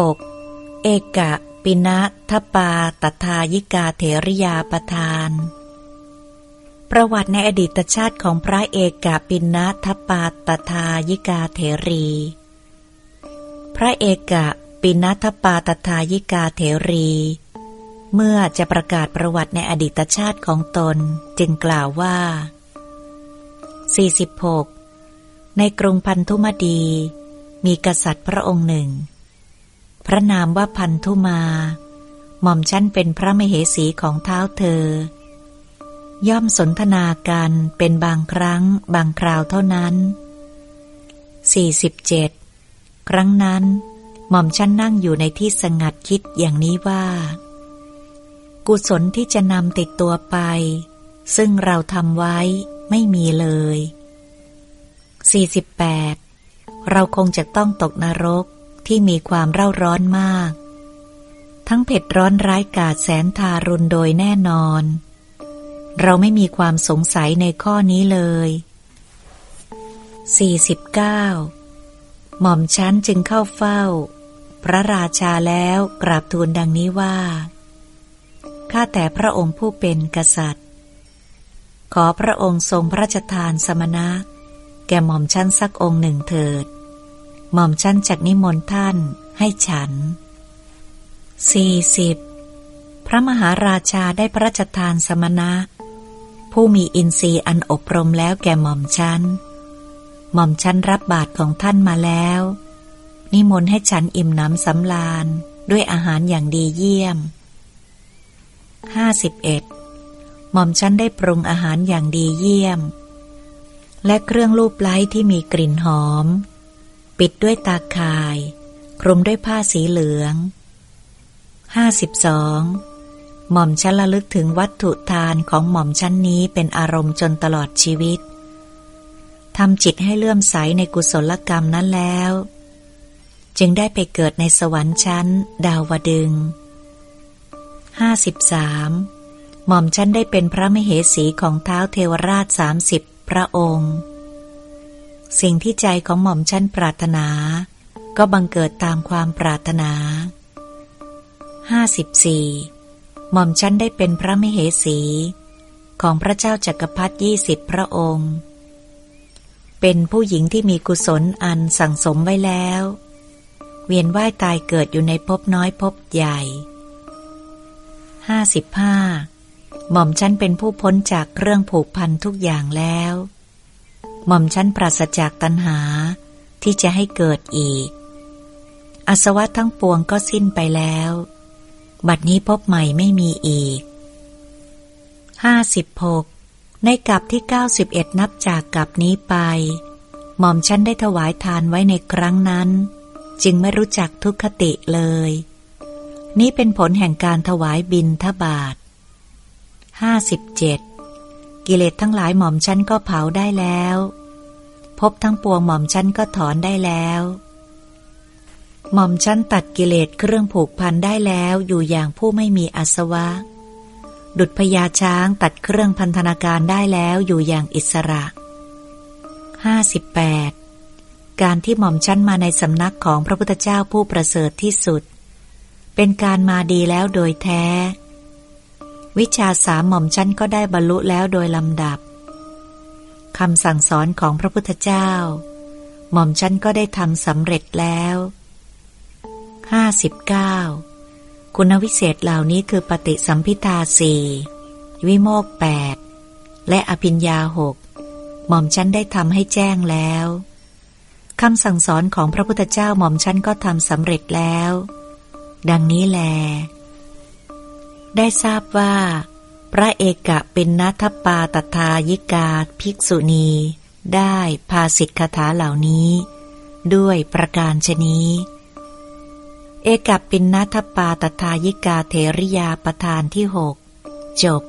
6. เอกะปินะทปาตทายิกาเถริยาประทาน ประวัติในอดีตชาติของพระเอกะปินะทปาตทายิกาเถรี พระเอกะปินะทปาตทายิกาเถรี เมื่อจะประกาศประวัติในอดีตชาติของตนจึงกล่าวว่า 46. ในกรุงพันธุมดี มีกษัตริย์พระองค์หนึ่ง พระนามว่าพันธุมา หม่อมชั้นเป็นพระมเหสีของเท้าเธอ ย่อมสนทนากันเป็นบางครั้งบางคราวเท่านั้น 47. ครั้งนั้น หม่อมชั้นนั่งอยู่ในที่สงัดคิดอย่างนี้ว่า กุศลที่จะนำติดตัวไป ซึ่งเราทำไว้ไม่มีเลย 48. เราคงจะต้องตกนรก ที่มีความเร่าร้อนมาก ทั้งเผ็ดร้อนร้ายกาจแสนทารุณโดยแน่นอน เราไม่มีความสงสัยในข้อนี้เลย 49. หม่อมชั้นจึงเข้าเฝ้า พระราชาแล้วกราบทูลดังนี้ว่า ข้าแต่พระองค์ผู้เป็นกษัตริย์ ขอพระองค์ทรงพระราชทานสมณะ แก่หม่อมชั้นสักองค์หนึ่งเถิด หม่อมชั้นจักนิมนต์ท่านให้ฉัน 40. พระมหาราชาได้พระราชทานสมณะ ผู้มีอินทรีย์อันอบรมแล้วแก่หม่อมชั้น หม่อมชั้นรับบาตรของท่านมาแล้ว นิมนต์ให้ฉันอิ่มน้ำสำราญด้วยอาหารอย่างดีเยี่ยม 51. หม่อมชั้นได้ปรุงอาหารอย่างดีเยี่ยม และเครื่องลูบไล้ที่มีกลิ่นหอม ปิดด้วยตาข่าย คลุมด้วยผ้าสีเหลือง 52. หม่อมชั้นระลึกถึงวัตถุทานของหม่อมชั้นนี้เป็นอารมณ์จนตลอดชีวิตทำจิตให้เลื่อมใสในกุศลกรรมนั้นแล้ว จึงได้ไปเกิดในสวรรค์ชั้น ดาวดึง 53. หม่อมชั้นได้เป็นพระมเหสีของเท้าเทวราชสามสิบพระองค์ สิ่งที่ใจของหม่อมชั้นปรารถนา ก็บังเกิดตามความปรารถนา 54. หม่อมชั้นได้เป็นพระมเหสี ของพระเจ้าจักรพรรดิยี่สิบพระองค์ เป็นผู้หญิงที่มีกุศลอันสั่งสมไว้แล้ว เวียนว่ายตายเกิดอยู่ในภพน้อยภพใหญ่ 55. หม่อมชั้นเป็นผู้พ้นจากเครื่องผูกพันทุกอย่างแล้ว หม่อมชั้นปราศจากตัณหาที่จะให้เกิดอีกอาสวะทั้งปวงก็สิ้นไปแล้ว บัดนี้พบใหม่ไม่มีอีก 56. ในกับที่91นับจากกับนี้ไป หม่อมชั้นได้ถวายทานไว้ในครั้งนั้น จึงไม่รู้จักทุกขติเลย นี่เป็นผลแห่งการถวายบินทบาท 57. กิเลสทั้งหลายหม่อมชั้นก็เผาได้แล้ว พบทั้งปวงหม่อมชั้นก็ถอนได้แล้ว หม่อมชั้นตัดกิเลสเครื่องผูกพันได้แล้วอยู่อย่างผู้ไม่มีอาสวะ ดุจพญาช้างตัดเครื่องพันธนาการได้แล้วอยู่อย่างอิสระ 58. การที่หม่อมชั้นมาในสำนักของพระพุทธเจ้าผู้ประเสริฐที่สุด เป็นการมาดีแล้วโดยแท้ วิชาสามหม่อมชั้นก็ได้บรรลุแล้วโดยลำดับคำสั่งสอนของพระพุทธเจ้า หม่อมชั้นก็ได้ทำสำเร็จแล้ว 59. คุณวิเศษเหล่านี้คือปฏิสัมพิทาสี่วิโมกแปดและอภิญญาหกหม่อมชั้นได้ทำให้แจ้งแล้วคำสั่งสอนของพระพุทธเจ้าหม่อมชั้นก็ทำสำเร็จแล้ว ดังนี้แล ได้ทราบว่า พระเอกะเป็นนัทปาตทายิกาภิกษุณี ได้พาสิทธคถาเหล่านี้ ด้วยประการชนี้ เอกะปินนัทปาตทายิกาเทริยาประธานที่หกจบ